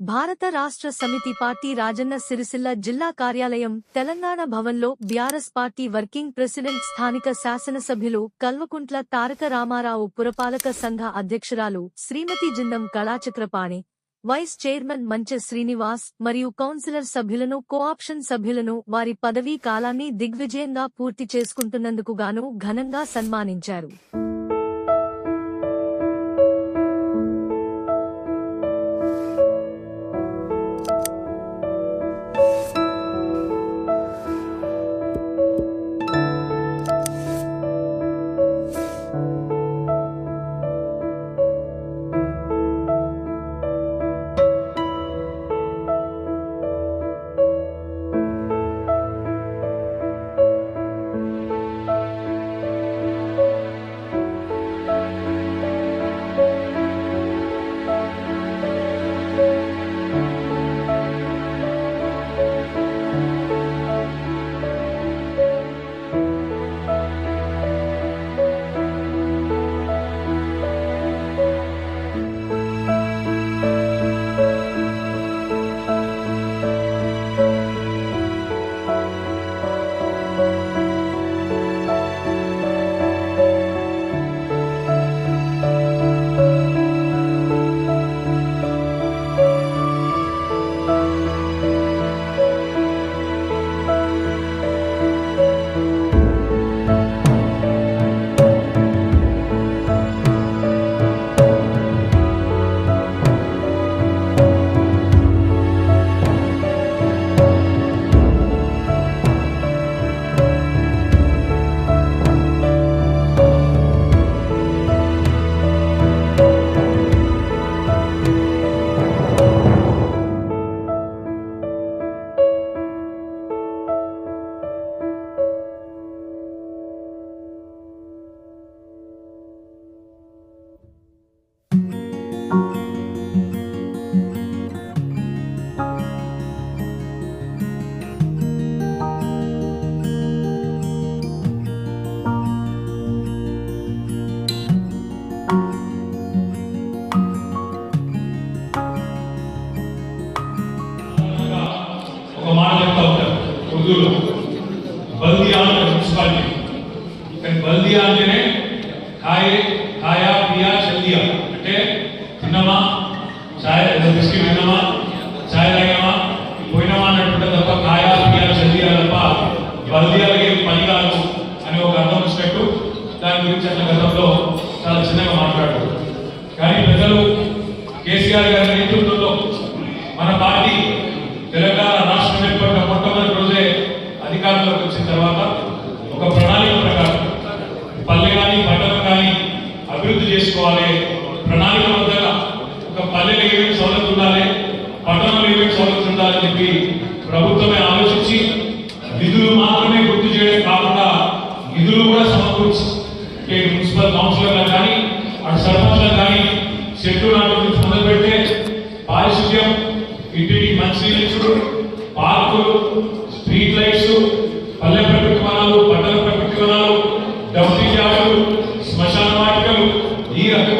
భారత రాష్ట్ర సమితి పార్టీ రాజన్న సిరిసిల్ల జిల్లా కార్యాలయం తెలంగాణ భవన్లో బీఆర్ఎస్ పార్టీ వర్కింగ్ ప్రెసిడెంట్ స్థానిక శాసనసభ్యులు కల్వకుంట్ల తారక రామారావు పురపాలక సంఘ అధ్యక్షురాలు శ్రీమతి జిందం కళాచక్రపాణి వైస్ చైర్మన్ మంచె శ్రీనివాస్ మరియు కౌన్సిలర్ సభ్యులను కోఆప్షన్ సభ్యులను వారి పదవీ కాలాన్ని దిగ్విజయంగా పూర్తి చేసుకుంటున్నందుకుగాను ఘనంగా సన్మానించారు. dia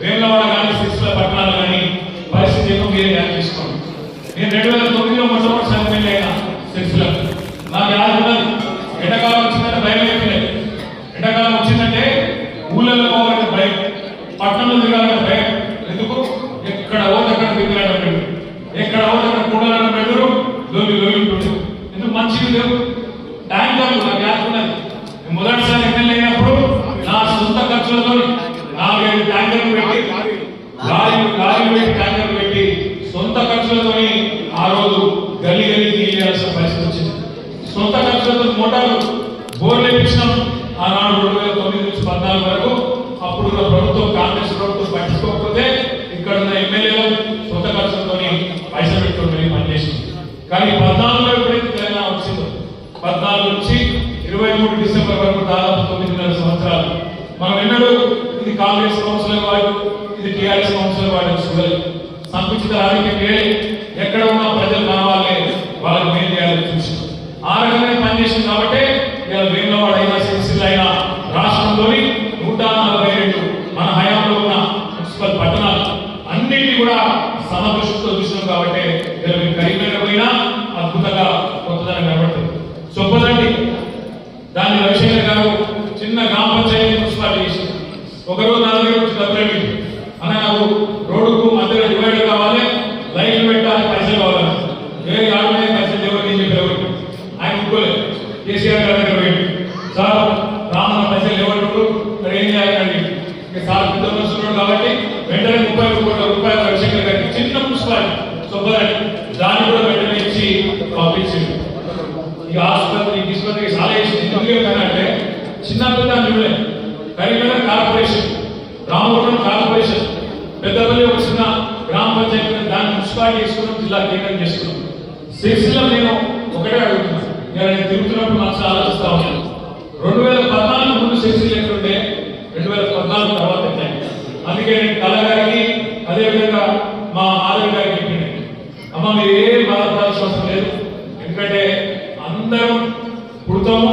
వేములవాడ కానీ సిరిసిల్ల పట్టణాలు కానీ పరిస్థితి ఏమో మీరే తీసుకోండి నేను రెండు వేల తొమ్మిదిలో మొట్టమొదటిసారి ఎమ్మెల్యే అయినా సిరిసిల్ల నాకు యాద ఉన్నది ఎండాకాలం వచ్చిందంటే భయం అయిపోయింది ఎండాకాలం వచ్చిందంటే ఊళ్ళలో పోవాలంటే భయం పట్టణంలో తిరగాలంటే భయం ఎందుకు ఎక్కడ పోతే అక్కడ తిరగడం పెట్టు ఎక్కడ పోతే అక్కడ కూడడం పెట్టు లొల్లి లొల్లి పెట్టు ఎందుకు మంచిది లేవు ట్యాంకర్లు నాకు యాద ఉన్నది నేను మొదటిసారి ఎమ్మెల్యే అయినప్పుడు నా సొంత ఖర్చులతో నాలుగైదు ట్యాంకర్లు పెట్టి లారీలు లారీలు పెట్టి ట్యాంకర్లు పెట్టి సొంత ఖర్చులతో ఆ రోజు చేయాల్సిన పరిస్థితి వచ్చింది. సొంత ఖర్చులతో మోటార్లు బోర్లు వేపించినాం. ఆనాడు రెండు వేల తొమ్మిది నుంచి పద్నాలుగు వరకు అప్పుడున్న ప్రభుత్వం కాంగ్రెస్ ప్రభుత్వం పట్టించుకోకపోతే ఇక్కడ ఉన్న ఎమ్మెల్యేలు సొంత ఖర్చులతో పైసలు పెట్టుకుని పనిచేసింది కానీ పద్నాలుగులో ఎప్పుడైతే తెలంగాణ వచ్చిందో పద్నాలుగు నుంచి ఇరవై మూడు డిసెంబర్ వరకు దాదాపు తొమ్మిదిన్నర సంవత్సరాలు మనం ఎన్నడూ ఇది కాంగ్రెస్ కౌన్సిలర్ వాడు ఇది టీఆర్ఎస్ కౌన్సిలర్ వాడు చూడలేదు. సంకుచిత రాజకీయ ఎక్కడ ఉన్నా ప్రజలు కావాలి వాళ్ళకి మేలు చేయాలని చూసి ఆ రకమైన పనిచేసింది కాబట్టి ఇలా వేములవాడ అయినా సిరిసిల్ల అయినా రాష్ట్రంలోని నూట నలభై రెండు మన హయాంలో ఉన్న మున్సిపల్ పట్టణాలు అన్నింటినీ కూడా సమదృష్టితో చూసినాం కాబట్టి ఇలా మీరు కరీంనగర్ పోయినా అద్భుతంగా కొత్తదనం కనబడుతుంది చొప్పదండి దాన్ని రవిశంకర్ గారు చిన్న గ్రామ పంచాయతీ మున్సిపాలిటీ చేసి ఒకరోజు నా దగ్గర వచ్చి డబ్బులు అడిగి అన్న నాకు రోడ్డుకు మధ్యలో డివైడర్ కావాలి లైట్లు పెట్టాలి పైసలు కావాలి వేరే ఆడ మీద పైసలు ఎవరికి చెప్పి ఎవరికి ఆయన ఒప్పుకోలేదు కేసీఆర్ గారి దగ్గర పోయింది సార్ రామన్న పైసలు ఎవరు మరి ఏం చేయాలని ఇక సార్ పెద్ద మనుషులు కాబట్టి వెంటనే ముప్పై కోట్ల రూపాయలు రవిశంకర్ గారికి చిన్న మున్సిపాలిటీ చొప్పదండి దాన్ని కూడా వెంటనే ఇచ్చి పంపించింది ఈ ఆసుపత్రి తీసుపత్రికి చాలా చేసింది ఎందుకు చిన్న పెద్ద నిలే కరీంనగర్ కార్పొరేషన్ రామపురం కార్పొరేషన్ పెద్దపల్లి ఒక చిన్న గ్రామ పంచాయతీ దాన్ని మున్సిపాలిటీ చేసుకున్నాం జిల్లా కేంద్రం చేసుకున్నాం. సిరిసిల్ల నేను ఒకటే అడుగుతున్నాను నేను తిరుగుతున్నప్పుడు మనసు ఆలోచిస్తా ఉన్నాను రెండు వేల పద్నాలుగు ముందు సిరిసిల్ల ఎట్లుండే రెండు వేల పద్నాలుగు తర్వాత ఎట్లయింది? అందుకే నేను కళ గారికి అదేవిధంగా మా మాధవి గారికి చెప్పింది అమ్మ మీరు ఏ బాధపడాల్సిన అవసరం లేదు ఎందుకంటే అందరం పుడతాము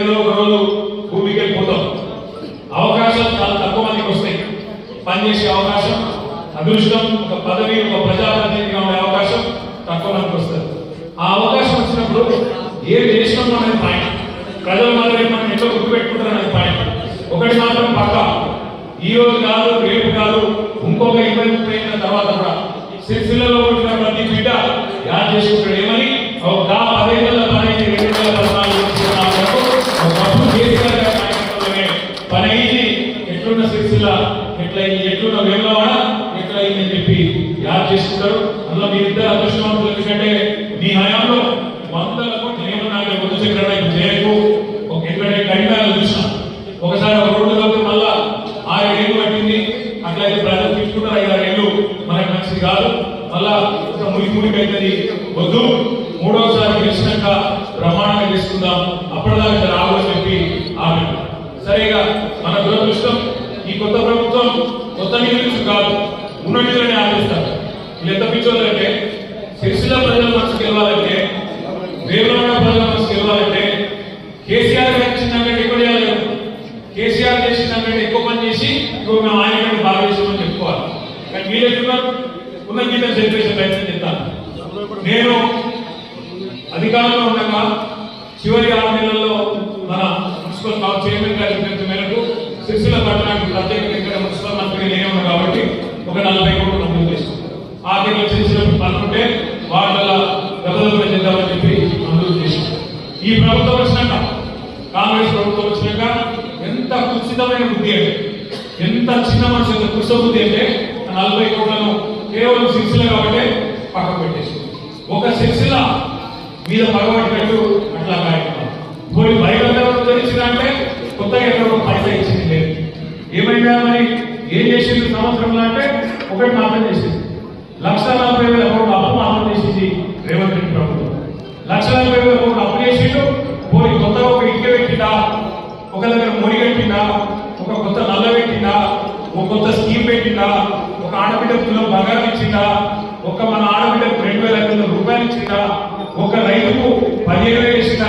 ఏదో ఒక రోజు భూమికి వెళ్ళిపోతాం అవకాశాలు చాలా తక్కువ మందికి వస్తాయి పనిచేసే అవకాశం అదృష్టం ఒక పదవి ఒక ప్రజాప్రతినిధిగా ఉండే అవకాశం తక్కువ మందికి వస్తుంది. ఆ అవకాశం వచ్చినప్పుడు ఏ చేసినాం అనేది పాయింట్. ప్రజల మాత్రం మనం ఎట్లా గుర్తుపెట్టుకుంటారు అనేది పాయింట్. ఒకటి మాత్రం పక్క. ఈ రోజు కాదు రేపు కాదు ఇంకొక ఇబ్బంది ముప్పై తర్వాత కూడా సిరిసిల్లలో పుట్టిన ప్రతి బిడ్డ యాद చేసుకుంటాడు. ఏమని? ఒక పదేళ్ళ పని అయింది రెండు వేల పద్నాలుగు ఒకప్పుడు కేసీఆర్ గారి నాయకత్వంలోనే పని అయింది ఎట్లున్న సిరిసిల్ల? ఎట్లయింది ఎట్లున్న వేములవాడ ఎట్లయింది అని చెప్పి యాద్ చేసుకుంటారు? అందులో మీరు ఇద్దరు అదృష్టవంతులు ఎందుకంటే మీ హయాంలో వందల కోట్లు ఏమన్నా బుద్ధ చక్రం చేయకు ఒక ఎందుకంటే కరీంనగర్ చూసిన ఒకసారి ఒక రోడ్డు లోకి మళ్ళా ఆరు ఏళ్ళు పట్టింది అట్లయితే ప్రజలు తీసుకుంటారు ఐదారు ఏళ్ళు మనకు మంచిది కాదు మళ్ళా ఒక ముడి ముడికి అవుతుంది వద్దు మూడోసారి గెలిచినాక ప్రమాణంగా చేసుకుందాం అప్పటిదాకా రావు అని చెప్పి ఆమె సరిగా మన దురదృష్టం ఈ కొత్త ప్రభుత్వం కొత్త నిధులు కాదు ఉన్న నిధులని ఆలోచిస్తారు వీళ్ళు ఎంత పిచ్చోళ్ళంటే సిరిసిల్ల ప్రజల మనసు గెలవాలంటే వేమలవాడ ప్రజల మనసు గెలవాలంటే కేసీఆర్ గారు ఇచ్చిన కంటే ఎక్కువ చేయాలి కేసీఆర్ చేసిన కంటే ఎక్కువ పని చేసి ఇప్పుడు మేము ఆయన కంటే బాగా చేసామని చెప్పుకోవాలి చేస్తున్నారు? మీరు ఎట్లున్నారు ప్రయత్నం చేస్తాను నేను అధికారంలో ఉండగా చివరి ఆరు నెలల్లో మన మున్సిపల్ కావు చైర్మన్ గారి విజ్ఞప్తి మేరకు సిరిసిల్ల పట్టణానికి ప్రత్యేకంగా ఇక్కడ మున్సిపల్ మంత్రిగా నేనే ఉన్నా కాబట్టి ఒక నలభై కోట్లు నమోదు చేసుకున్నాం ఆర్థిక చేసిన పనుకుంటే వాళ్ళ గబదబులు చేద్దామని చెప్పి మంజూరు చేసింది ఈ ప్రభుత్వం వచ్చినాక కాంగ్రెస్ ప్రభుత్వం వచ్చినాక ఎంత కుచితమైన బుద్ధి అంటే ఎంత చిన్న మనసు ఎంత కుస బుద్ధి అంటే నలభై కోట్లను కేవలం శిక్షలు కాబట్టి పక్కకు పెట్టేసి ఒక శిక్షల మీద పగబట్టినట్టు అట్లా కార్యక్రమం పోయి తెలిసిన తెలిసిందంటే కొత్తగా ఎక్కడ పైసా ఇచ్చింది లేదు. ఏమైనా మరి? ఏం చేసింది సంవత్సరంలో అంటే ఒకటి మాత్రం చేసింది. లక్ష నలభై వేల కోట్లు అప్పు మాత్రం చేసింది రేవంత్ రెడ్డి ప్రభుత్వం. లక్ష నలభై వేల కోట్లు అప్పు చేసిండు పోయి కొత్తగా ఒక ఇంటి పెట్టిందా ఒక దగ్గర మొడి కట్టిందా ఒక కొత్త నల్ల పెట్టిందా ఒక కొత్త స్కీమ్ పెట్టిందా ఒకటే బంగారం ఇచ్చిట ఒక మన ఆడబిడ్డకు రెండు వేల ఐదు వందల రూపాయలు ఇచ్చిట ఒక రైతుకు పదిహేను వేలు ఇచ్చిన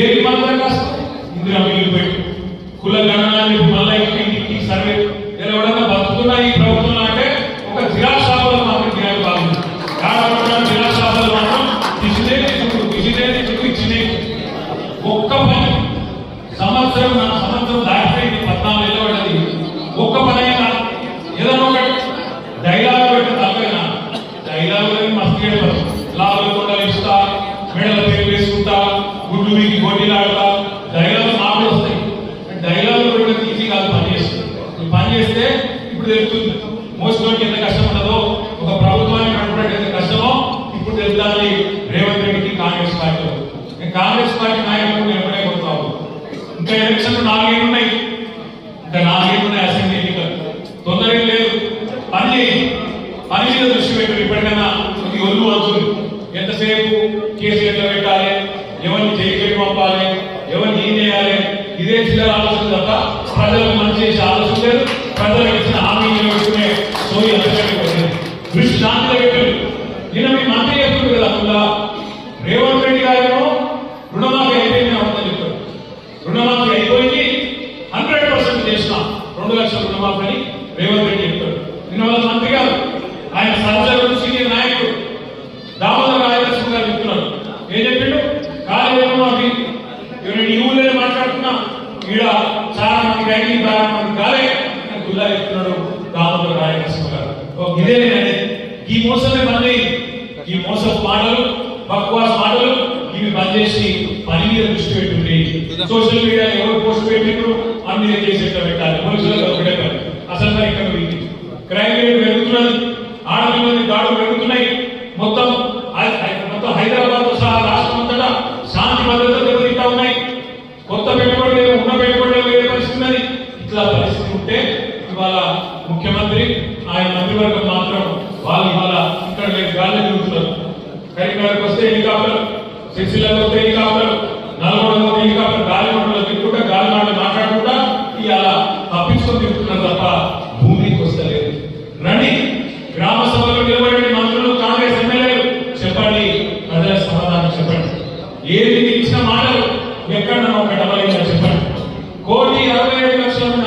de mi manera más. టెన్షన్లు నాలుగైదు ఉన్నాయి మొత్తం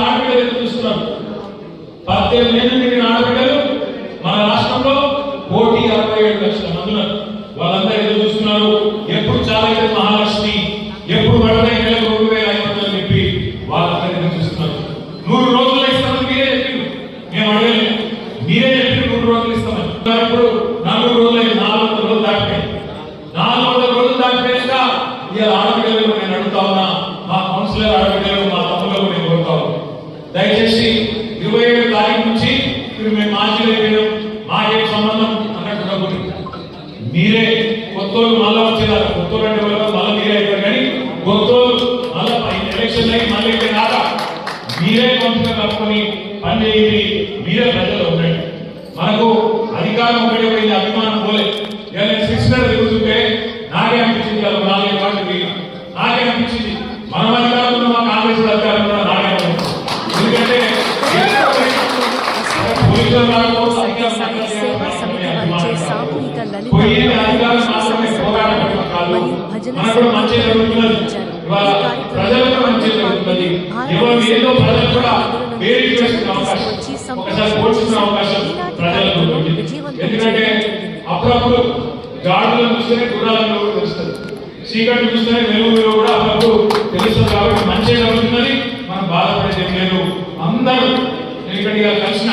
ఆడపిల్లలు చూస్తున్నారు పద్దెనిమిది ఆడపిల్లలు ఎన్నో ప్రజలు కూడా వేరే వేరు అవకాశం ఒకసారి పోల్చుకునే అవకాశం ప్రజలకు ఎందుకంటే అప్పుడప్పుడు గాడులను చూస్తేనే గుర్రాలను తెలుస్తుంది. చీకటి చూస్తేనే వెలుగులో కూడా అప్పుడప్పుడు తెలుస్తుంది కాబట్టి మంచి జరుగుతుందని మనం బాధపడేది లేదు. అందరూ నేను ఇక్కడ కలిసిన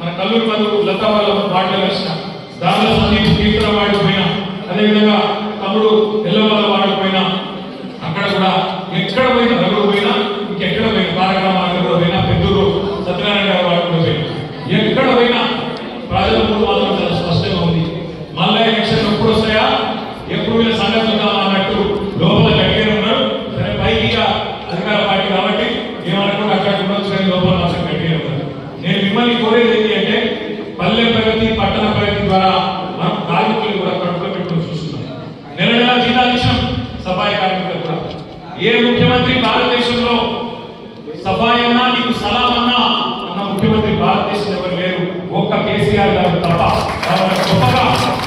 మన కల్లూరు మందు లతా వాళ్ళ పాటలు కలిసిన దానిలో సందీప్ కీర్తన వాడిపోయినా అదేవిధంగా తమ్ముడు ఎల్లవాళ్ళ వాడు అక్కడ కూడా ఎక్కడ పోయినా నలుగురు పోయినా ఇంకెక్కడ పోయినా కార్యక్రమాలకు కూడా పోయినా పెద్దూరు సత్యనారాయణ గారు వాడికి కూడా పోయినా ఎక్కడ పోయినా ప్రజల ముందు మాత్రం చాలా స్పష్టంగా ఉంది మళ్ళా ఎలక్షన్ ఎప్పుడు వస్తాయా ఎప్పుడు వీళ్ళ సంగతి ఉందామా అన్నట్టు లోపల గట్టిగా ఉన్నారు సరే పైకి ఇక అధికార పార్టీ కాబట్టి ఏమనుకుంటే అక్కడ ఉండొచ్చు కానీ లోపల మాత్రం గట్టిగా ఉన్నారు నేను మిమ్మల్ని కోరేది ఏంటి అంటే పల్లె ప్రగతి పట్టణ ప్రగతి ద్వారా మనం కార్మికులు కూడా కడుపులో పెట్టుకుని చూస్తున్నాం నెల నెల జీతాలు ఇచ్చాం సఫాయి కార్మికులకు కూడా ఏ ముఖ్యమంత్రి భారతదేశంలో సఫాయి అన్నా నీకు సలాం అన్నా అన్న ముఖ్యమంత్రి భారతదేశంలో ఎవరు లేరు ఒక్క కేసీఆర్ గారు తప్ప కాబట్టి గొప్పగా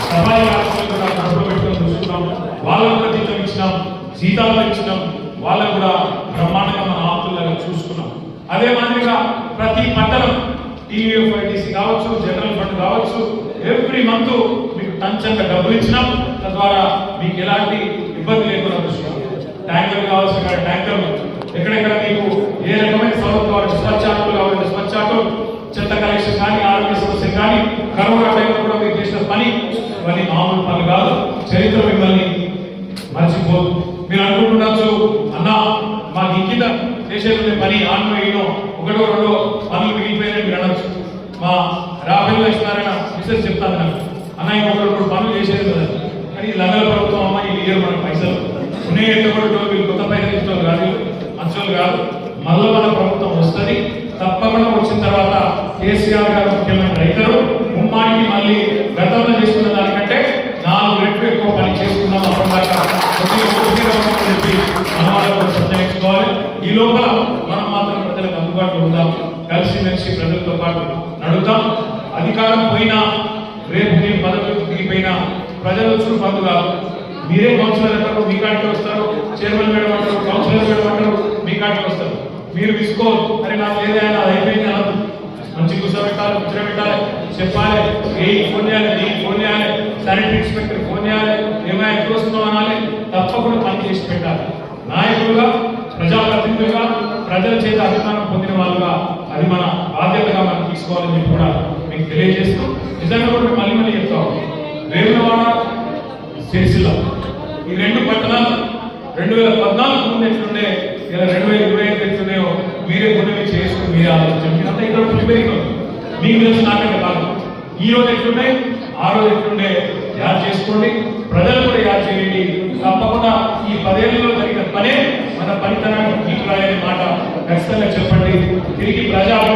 సఫాయి కార్మికులు కూడా కడుపులో పెట్టుకుని చూస్తున్నాం వాళ్ళకు కూడా జీతం ఇచ్చినాం జీతాలు ఇచ్చినాం వాళ్ళకు కూడా బ్రహ్మాండంగా మన ఆప్తులుగా చూసుకున్నాం అదే మాదిరిగా ప్రతి పట్టణం టీవీఎఫ్ఐటీసీ కావచ్చు జనరల్ ఫండ్ కావచ్చు ఎవ్రీ మంత్ మీకు టంచంగా డబ్బులు ఇచ్చినాం తద్వారా మీకు ఎలాంటి ఇబ్బంది లేకుండా చూసుకున్నాం ట్యాంకర్ కావాల్సిన ట్యాంకర్లు. ఎక్కడెక్కడ మీకు ఏ రకమైన సౌలభ్యం కావాలి స్వచ్ఛ కావాలి కావాలంటే స్వచ్ఛ ఆటో చెత్త కలెక్షన్ కానీ ఆరోగ్య సమస్య కానీ కరోనా టైంలో కూడా మీరు చేసిన పని ఇవన్నీ మామూలు పనులు కాదు. చరిత్ర మిమ్మల్ని మర్చిపోదు. మీరు అనుకుంటుండొచ్చు అన్న మాకు ఇంకిత చేసేది పని ఆన్లో ఒకటో రెండో పనులు మిగిలిపోయినట్టు మీరు అనొచ్చు. మా రాబెల్ లక్ష్మీనారాయణ మిసెస్ చెప్తాను నాకు. అన్న ఇంకొక రెండు పనులు చేసేది కదా. కానీ లంగల ప్రభుత్వం అమ్మ ఈ ఇయర్ మన పైసలు. ఉన్నాయి ఎంత కూడా వీళ్ళు కొత్త పైసలు ఇష్టం కాదు మంచోళ్ళు కాదు. మళ్ళీ మన ప్రభుత్వం వస్తుంది. తప్పకుండా వచ్చిన తర్వాత కేసీఆర్ గారు ముఖ్యమంత్రి ప్రజలకు అందుబాటులో ఉందాం. కలిసిమెలిసి ప్రజలతో పాటు నడుద్దాం. అధికారం పోయినా రేపు నేను పదవికి దిగిపోయినా ప్రజలు వచ్చుడు మీరే కౌన్సిలర్ అంటారు మీ కాడికి వస్తారు. చైర్మన్ మేడం అంటారు కౌన్సిలర్ మేడం అంటారు మీ కాడికి వస్తారు. మీరు తీసుకోరు. అని నాకు ఏదైనా అయిపోయింది అనదు మంచి కూర్చోబెట్టాలి కూర్చోబెట్టాలి. చెప్పాలి. ఏ ఫోన్ చేయాలి నీ ఫోన్ చేయాలి. శానిటరీ ఇన్స్పెక్టర్ ఫోన్ చేయాలి. ఏమైనా ఎక్కువ వస్తుందో అనాలి. తప్పకుండా పని చేసి పెట్టాలి. నాయకులుగా ప్రజాప్రతినిధులుగా ప్రజల చేత అభిమానం పొందిన వాళ్ళుగా అది మన బాధ్యతగా మనం తీసుకోవాలని చెప్పి కూడా మీకు తెలియజేస్తూ నిజంగా కూడా మళ్ళీ మళ్ళీ చెప్తాం వేములవాడ సిరిసిల్ల ఈ రెండు పట్టణాలు రెండు వేల పద్నాలుగు ముందు ఎట్లుండే ఇలా రెండు వేల ఇరవై ఐదు ఎట్లున్నాయో మీరే కొన్ని మీరు చేసుకుని మీరే ఆలోచించండి. మీరంతా ఇక్కడ ప్రిపేర్ మీకు తెలుసు నాకంటే కాదు. ఈ రోజు ఎట్లున్నాయి? ఆ రోజు ఎట్లుండే? యాడ్ చేసుకోండి. ప్రజలు కూడా యాడ్ చేయండి. తప్పకుండా ఈ పదేళ్ళలో జరిగిన పనే మన పనితనాన్ని తీసుకురాయని మాట తిరిగి ప్రజా అభిమానం పొంది